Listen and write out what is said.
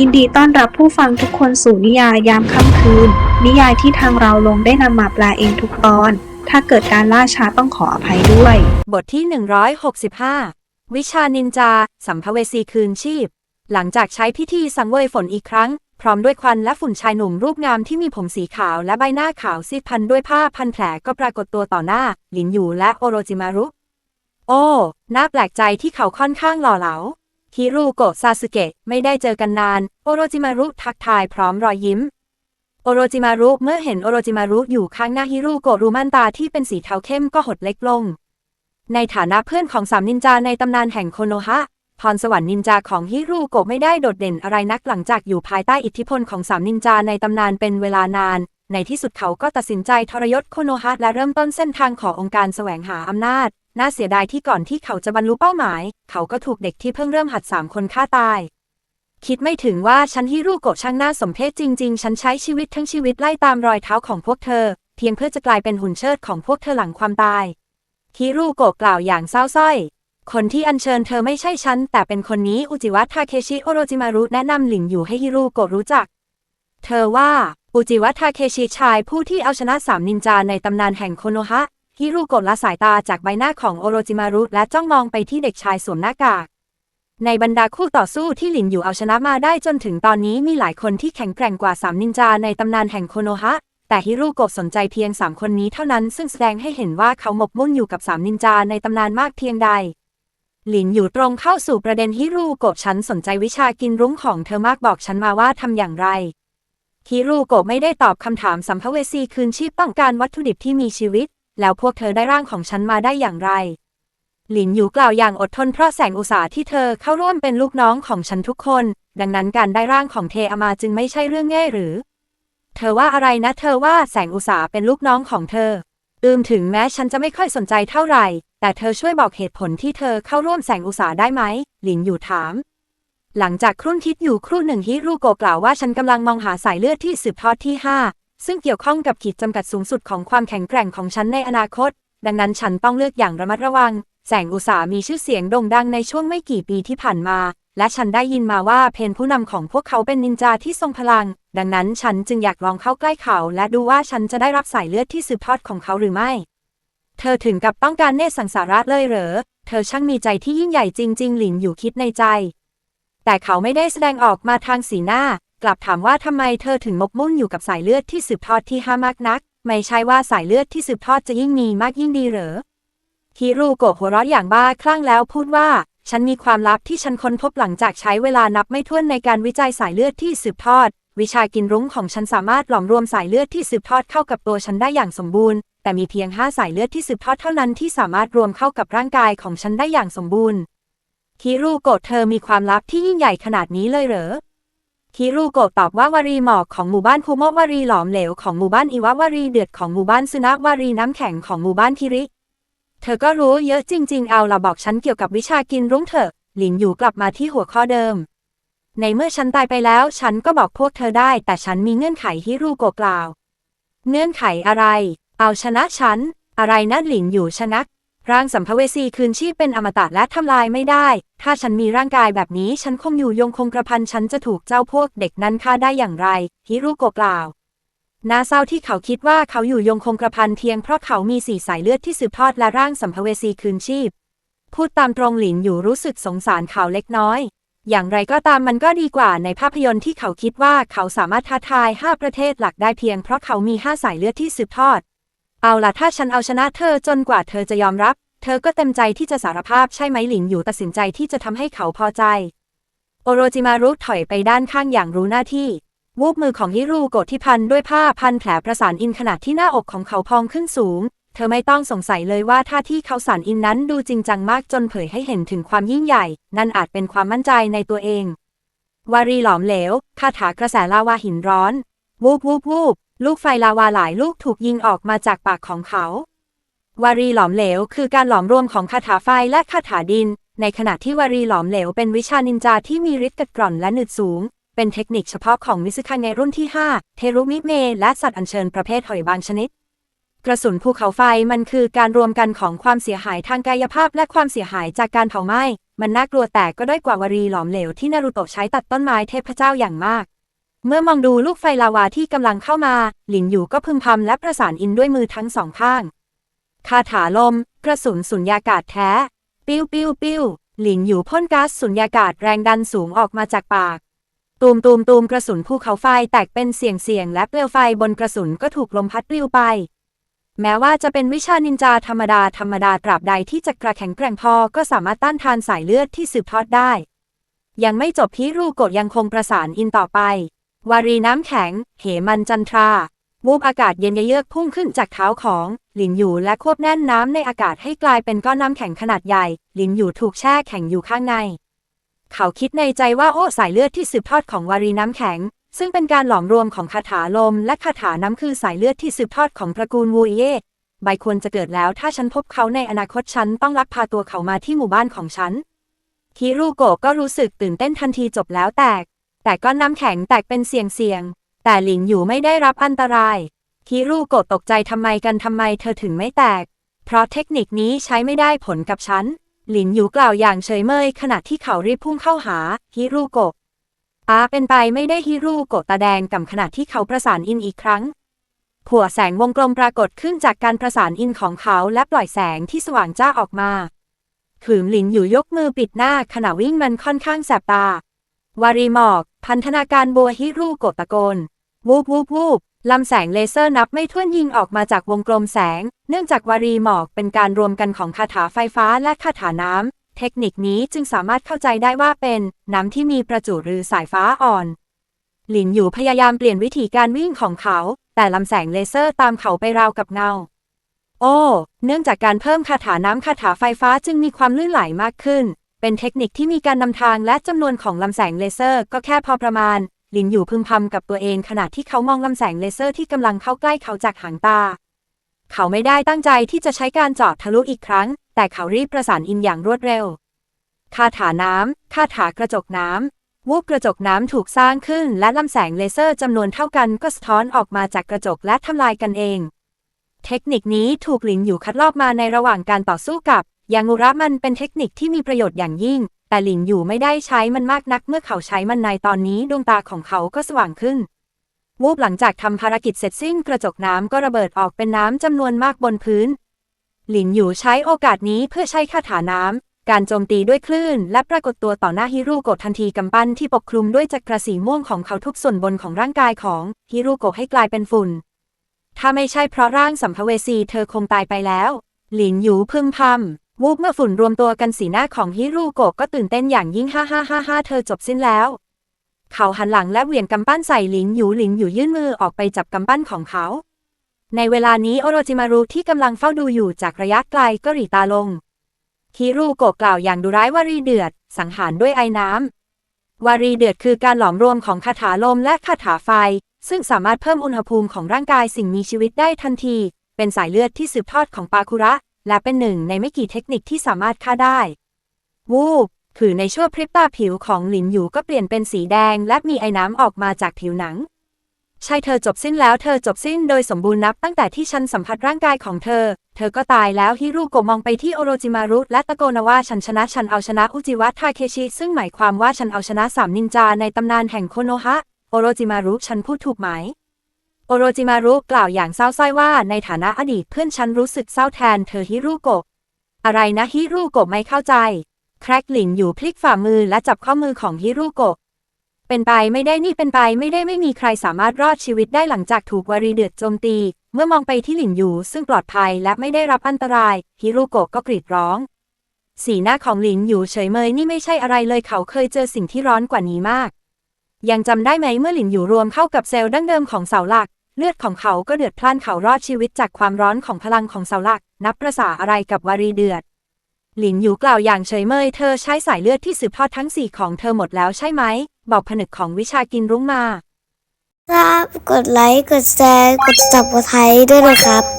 ยินดีต้อนรับผู้ฟังทุกคนสู่นิยายยามค่ำคืน นิยายที่ทางเราลงได้นำมาแปลเองทุกตอน ถ้าเกิดการล่าช้าต้องขออภัยด้วย บทที่ 165 วิชานินจา สัมภเวสีคืนชีพ หลังจากใช้พิธีสังเวยฝนอีกครั้ง พร้อมด้วยควันและฝุ่นชายหนุ่มรูปงามที่มีผมสีขาวและใบหน้าขาวซีดพันด้วยผ้าพันแผลก็ปรากฏตัวต่อหน้า หลินอยู่และโอโรจิมารุ โอ้ น่าแปลกใจที่เขาค่อนข้างหล่อเหลา ฮิรุโกะซาสึเกะไม่ได้เจอกันนาน โอโรจิมารุทักทายพร้อมรอยยิ้ม โอโรจิมารุเมื่อเห็นโอโรจิมารุอยู่ข้างหน้าฮิรุโกะรูมันตาที่เป็นสีเทาเข้มก็หดเล็กลง ในฐานะเพื่อนของสามนินจาในตำนานแห่งโคโนฮะ พรสวรรค์นินจาของฮิรุโกะไม่ได้โดดเด่นอะไรนักหลังจากอยู่ภายใต้อิทธิพลของสามนินจาในตำนานเป็นเวลานาน ในที่สุดเขาก็ตัดสินใจทรยศโคโนฮะและเริ่มต้นเส้นทางขององค์การแสวงหาอำนาจ น่าเสียดายที่ก่อนที่เขาจะบรรลุเป้าหมาย เขาก็ถูกเด็กที่เพิ่งเริ่มหัดสามคนฆ่าตาย คิดไม่ถึงว่าฉันฮิรุโกะช่างน่าสมเพชจริง ๆ ฉันใช้ชีวิตทั้งชีวิตไล่ตามรอยเท้าของพวกเธอ เพียงเพื่อจะกลายเป็นหุ่นเชิดของพวกเธอหลังความตายฮิรุโกะกล่าวอย่างเศร้าสร้อย คนที่อัญเชิญเธอไม่ใช่ฉัน แต่เป็นคนนี้อุจิวะทาเคชิโอโรจิมารุแนะนำหลินอยู่ให้ฮิรุโกะรู้จัก เธอว่าอุจิวะทาเคชิชายผู้ที่เอาชนะสามนินจาในตำนานแห่งโคโนฮะ ฮิรุโกะละสายตาจากใบหน้าของโอโรจิมารุและจ้องมองไปที่เด็กชายสวมหน้ากาก ในบรรดาคู่ต่อสู้ที่หลินอยู่เอาชนะมาได้จนถึงตอนนี้มีหลายคนที่แข็งแกร่งกว่าสามนินจาในตำนานแห่งโคโนฮะ แต่ฮิรุโกะสนใจเพียงสามคนนี้เท่านั้นซึ่งแสดงให้เห็นว่าเขาหมกมุ่นอยู่กับสามนินจาในตำนานมากเพียงใด หลินอยู่ตรงเข้าสู่ประเด็นฮิรุโกะฉันสนใจวิชากินรุ้งของเธอมากบอกฉันมาว่าทำอย่างไรฮิรุโกะไม่ได้ตอบคำถามสัมภเวสีคืนชีพต้องการวัตถุดิบที่มีชีวิต แล้วพวกเธอได้ร่างของฉันมาได้อย่างไร หลินอยู่กล่าวอย่างอดทนเพราะแสงอุตสาห์ที่เธอเข้าร่วมเป็นลูกน้องของฉันทุกคน ดังนั้นการได้ร่างของเทอามาจึงไม่ใช่เรื่องง่ายหรือ เธอว่าอะไรนะ เธอว่าแสงอุตสาห์เป็นลูกน้องของเธอ อืมถึงแม้ฉันจะไม่ค่อยสนใจเท่าไหร่ แต่เธอช่วยบอกเหตุผลที่เธอเข้าร่วมแสงอุตสาห์ได้ไหม หลินอยู่ถามหลังจากครุ่นคิดอยู่ครู่หนึ่งฮิรุโกะกล่าวว่าฉันกำลังมองหาสายเลือดที่สืบทอดที่ 5 ซึ่งเกี่ยวข้องกับขีดจำกัดสูงสุดของความแข็งแกร่งของฉันในอนาคต ดังนั้นฉันต้องเลือกอย่างระมัดระวัง แสงอุตสาห์มีชื่อเสียงโด่งดังในช่วงไม่กี่ปีที่ผ่านมา และฉันได้ยินมาว่าเพนผู้นำของพวกเขาเป็นนินจาที่ทรงพลัง ดังนั้นฉันจึงอยากลองเข้าใกล้เขา และดูว่าฉันจะได้รับสายเลือดที่สืบทอดของเขาหรือไม่ เธอถึงกับต้องการเนตสังสาระเลยเหรอ เธอช่างมีใจที่ยิ่งใหญ่จริง ๆ หลินอยู่คิดในใจ แต่เขาไม่ได้แสดงออกมาทางสีหน้า กลับถามว่าทำไมเธอถึงมกมุ่นอยู่กับสายเลือดที่สืบทอดที่ห้ามากนัก ไม่ใช่ว่าสายเลือดที่สืบทอดจะยิ่งมีมากยิ่งดีเหรอฮิรุโกะหัวเราะอย่างบ้าคลั่งแล้วพูดว่า ฉันมีความลับที่ฉันค้นพบหลังจากใช้เวลานับไม่ถ้วนในการวิจัยสายเลือดที่สืบทอด วิชากินรุ้งของฉันสามารถหลอมรวมสายเลือดที่สืบทอดเข้ากับตัวฉันได้อย่างสมบูรณ์ แต่มีเพียงห้าสายเลือดที่สืบทอดเท่านั้นที่สามารถรวมเข้ากับร่างกายของฉันได้อย่างสมบูรณ์ฮิรุโกะเธอมีความลับที่ยิ่งใหญ่ขนาดนี้เลยเหรอ ฮิรุโกะตอบว่าวารีหมอกของหมู่บ้านคุโมะวารีหลอมเหลวของหมู่บ้านอิวะวารีเดือดของหมู่บ้านสุนัขวารีน้ำแข็งของหมู่บ้านคิริ เธอก็รู้เยอะจริง ๆ เอาละบอกฉันเกี่ยวกับวิชากินรุ้งเถอะหลินอยู่กลับมาที่หัวข้อเดิม ในเมื่อฉันตายไปแล้ว ฉันก็บอกพวกเธอได้ แต่ฉันมีเงื่อนไขฮิรุโกะกล่าว เงื่อนไขอะไร เอาชนะฉัน อะไรนะหลินอยู่ชนะ ร่างสัมภเวสีคืนชีพเป็นอมตะและทำลายไม่ได้ ถ้าฉันมีร่างกายแบบนี้ฉันคงอยู่ยงคงกระพันฉันจะถูกเจ้าพวกเด็กนั้นฆ่าได้อย่างไร ฮิรุโกะกล่าวน่าเศร้าที่เขาคิดว่าเขาอยู่ยงคงกระพันเพียงเพราะเขามีสี่สายเลือดที่สืบทอดและร่างสัมภเวสีคืนชีพ พูดตามตรงหลินอยู่รู้สึกสงสารเขาเล็กน้อย อย่างไรก็ตามมันก็ดีกว่าในภาพยนตร์ที่เขาคิดว่าเขาสามารถท้าทาย 5 ประเทศหลักได้เพียงเพราะเขามี 5 สายเลือดที่สืบทอด เอาล่ะถ้าฉันเอาชนะเธอจนกว่าเธอจะยอมรับ เธอก็เต็มใจที่จะสารภาพใช่ไหมหลินอยู่ตัดสินใจที่จะทำให้เขาพอใจ โอโรจิมารุถอยไปด้านข้างอย่างรู้หน้าที่ วูบมือของฮิรุโกะที่พันด้วยผ้าพันแผลประสานอินขนาดที่หน้าอกของเขาพองขึ้นสูง เธอไม่ต้องสงสัยเลยว่าท่าที่เขาสานอินนั้นดูจริงจังมากจนเผยให้เห็นถึงความยิ่งใหญ่ นั่นอาจเป็นความมั่นใจในตัวเองวารีหลอมเหลวคาถากระแสลาวาหินร้อน วูบวูบวูบ ลูกไฟลาวาหลายลูกถูกยิงออกมาจากปากของเขา วารีหลอมเหลว คือการหลอมรวมของคาถาไฟและคาถาดิน ในขณะที่วารีหลอมเหลวเป็นวิชานินจาที่มีฤทธิ์กัดกร่อนและหนืดสูง เป็นเทคนิคเฉพาะของมิซึคังในรุ่นที่ 5 เทรุมิเม และสัตว์อัญเชิญประเภทหอยบางชนิด กระสุนภูเขาไฟมันคือการรวมกันของความเสียหายทางกายภาพและความเสียหายจากการเผาไหม้ มันน่ากลัวแต่ก็ด้อยกว่าวารีหลอมเหลวที่นารูโตะใช้ตัดต้นไม้เทพเจ้าอย่างมาก เมื่อมองดูลูกไฟลาวาที่กำลังเข้ามา หลินอยู่ก็พึมพำและประสานอินด้วยมือทั้งสองข้าง คาถาลม กระสุนสุญญากาศแท้ ปิ้วปิ้วปิ้วหลินอยู่พ่นก๊าซสุญญากาศแรงดันสูงออกมาจากปาก ตูมตูมตูมกระสุนภูเขาไฟแตกเป็นเสียงเสียงและเปลวไฟบนกระสุนก็ถูกลมพัดปลิวไป แม้ว่าจะเป็นวิชานินจาธรรมดาธรรมดาตราบใดที่จะกระแข็งแกร่งพอก็สามารถต้านทานสายเลือดที่สืบทอดได้ ยังไม่จบพิรูโกะยังคงประสานอินต่อไป วารีน้ำแข็ง เหมันจันทรา วูบอากาศเย็นเยือกพุ่งขึ้นจากเท้าของ หลินอยู่และควบแน่นน้ำในอากาศให้กลายเป็นก้อนน้ำแข็งขนาดใหญ่ หลินอยู่ถูกแช่แข็งอยู่ข้างใน เขาคิดในใจว่าโอ้สายเลือดที่สืบทอดของวารีน้ำแข็ง ซึ่งเป็นการหลอมรวมของคาถาลม และคาถาน้ำคือสายเลือดที่สืบทอดของตระกูลวูเย่ใบควรจะเกิดแล้วถ้าฉันพบเขาในอนาคตฉันต้องลักพาตัวเขามาที่หมู่บ้านของฉันฮิรุโกะก็รู้สึกตื่นเต้นทันทีจบแล้วแตก แต่ก้อนน้ำแข็งแตกเป็นเสียงเสียงๆแต่หลินอยู่ไม่ได้รับอันตรายฮิรุโกะตกใจทำไมกันทำไมเธอถึงไม่แตก เพราะเทคนิคนี้ใช้ไม่ได้ผลกับฉัน หลินอยู่กล่าวอย่างเฉยเมยขณะที่เขารีบพุ่งเข้าหาฮิรุโกะอาเป็นไปไม่ได้ฮิรุโกะตาแดงกับขณะที่เขาประสานอินอีกครั้งผัวแสงวงกลมปรากฏขึ้นจากการประสานอินของเขาและปล่อยแสงที่สว่างจ้าออกมาขืมหลินอยู่ยกมือปิดหน้าขณะวิ่งมันค่อนข้างแสบตา วารีหมอก พันธนาการบัวฮิรูโกตะโกน วูบวูบวูบลำแสงเลเซอร์นับไม่ถ้วนยิงออกมาจากวงกลมแสง เนื่องจากวารีหมอกเป็นการรวมกันของคาถาไฟฟ้าและคาถาน้ำ เทคนิคนี้จึงสามารถเข้าใจได้ว่าเป็น น้ำที่มีประจุหรือสายฟ้าอ่อน หลินอยู่พยายามเปลี่ยนวิธีการวิ่งของเขา แต่ลำแสงเลเซอร์ตามเขาไปราวกับเงา โอ้ เนื่องจากการเพิ่มคาถาน้ำคาถาไฟฟ้าจึงมีความลื่นไหลมากขึ้น เป็นเทคนิคที่มีการนำทางและจำนวนของลำแสงเลเซอร์ก็แค่พอประมาณ หลินอยู่พึมพำกับตัวเองขณะที่เขามองลำแสงเลเซอร์ที่กำลังเข้าใกล้เขาจากหางตา เขาไม่ได้ตั้งใจที่จะใช้การเจาะทะลุอีกครั้ง แต่เขารีบประสานอินอย่างรวดเร็ว คาถาน้ำคาถากระจกน้ำวูบกระจกน้ำถูกสร้างขึ้น และลำแสงเลเซอร์จำนวนเท่ากันก็สะท้อนออกมาจากกระจกและทำลายกันเองเทคนิคนี้ถูกหลินอยู่คัดลอกมาในระหว่างการต่อสู้กับ ยางูระมันเป็นเทคนิคที่มีประโยชน์อย่างยิ่ง แต่หลินอยู่ไม่ได้ใช้มันมากนักเมื่อเขาใช้มันในตอนนี้ดวงตาของเขาก็สว่างขึ้น วูบหลังจากทำภารกิจเสร็จสิ้นกระจกน้ำก็ระเบิดออกเป็นน้ำจำนวนมากบนพื้น หลินอยู่ใช้โอกาสนี้เพื่อใช้คาถาน้ำ การโจมตีด้วยคลื่น และปรากฏตัวต่อหน้าฮิรุโกะทันทีกำปั้นที่ปกคลุมด้วยจักรสีม่วงของเขาทุกส่วนบนของร่างกายของฮิรุโกะให้กลายเป็นฝุ่น ถ้าไม่ใช่เพราะร่างสัมภเวสีเธอคงตายไปแล้ว หลินหยูพึมพำ วูบเมื่อฝุ่นรวมตัวกันสีหน้าของฮิรุโกะก็ตื่นเต้นอย่างยิ่งฮ่าฮ่าฮ่าฮ่าเธอจบสิ้นแล้ว เขาหันหลังและเหวี่ยงกำปั้นใส่หลินหยูหลินหยูยื่นมือออกไปจับกำปั้นของเขา ในเวลานี้โอโรจิมารุที่กำลังเฝ้าดูอยู่จากระยะไกลก็หรีตาลงฮิรุโกะกล่าวอย่างดุร้ายวารีเดือด สังหารด้วยไอ้น้ำวารีเดือดคือการหลอมรวมของคาถาลมและคาถาไฟ ซึ่งสามารถเพิ่มอุณหภูมิของร่างกายสิ่งมีชีวิตได้ทันที เป็นสายเลือดที่สืบทอดของปาคุระ และเป็นหนึ่งในไม่กี่เทคนิคที่สามารถฆ่าได้ วูบคือในชั่วพริบตาผิวของหลินหยูก็เปลี่ยนเป็นสีแดง และมีไอ้น้ำออกมาจากผิวหนังใช่เธอจบสิ้นแล้วเธอจบสิ้นโดยสมบูรณ์นับตั้งแต่ที่ฉันสัมผัสร่างกายของเธอ เธอก็ตายแล้วฮิรุโกะมองไปที่โอโรจิมารุและตะโกนว่าฉันชนะฉันเอาชนะอุจิวะทาเคชิ ซึ่งหมายความว่าฉันเอาชนะสามนินจาในตำนานแห่งโคโนฮะ โอโรจิมารุฉันพูดถูกไหม โอโรจิมารุกล่าวอย่างเศร้าส้อยว่าในฐานะอดีตเพื่อนฉันรู้สึกเศร้าแทนเธอฮิรุโกะ อะไรนะฮิรุโกะไม่เข้าใจ แครกหลินอยู่พลิกฝ่ามือและจับข้อมือของฮิรุโกะ เป็นไปไม่ได้นี่เป็นไปไม่ได้ไม่มีใครสามารถรอดชีวิตได้หลังจากถูกวารีเดือดโจมตี เมื่อมองไปที่หลินอยู่ซึ่งปลอดภัยและไม่ได้รับอันตรายฮิรุโกะก็กรีดร้อง สีหน้าของหลินอยู่เฉยเมยนี่ไม่ใช่อะไรเลยเขาเคยเจอสิ่งที่ร้อนกว่านี้มาก ยังจำได้ไหมเมื่อหลินอยู่รวมเข้ากับเซลล์ดั้งเดิมของเสาหลัก เลือดของเขาก็เดือดพล่านเขารอดชีวิตจากความร้อนของพลังของเสาหลัก นับประสาอะไรกับวารีเดือด หลินอยู่กล่าวอย่างเฉยเมยเธอใช้สายเลือดที่สืบทอดทั้งสี่ของเธอหมดแล้วใช่ไหม บอกผนึกของวิชากินรุ้งมา ครับ กดไลค์ กดแชร์ กดสับกดไทยด้วยนะครับ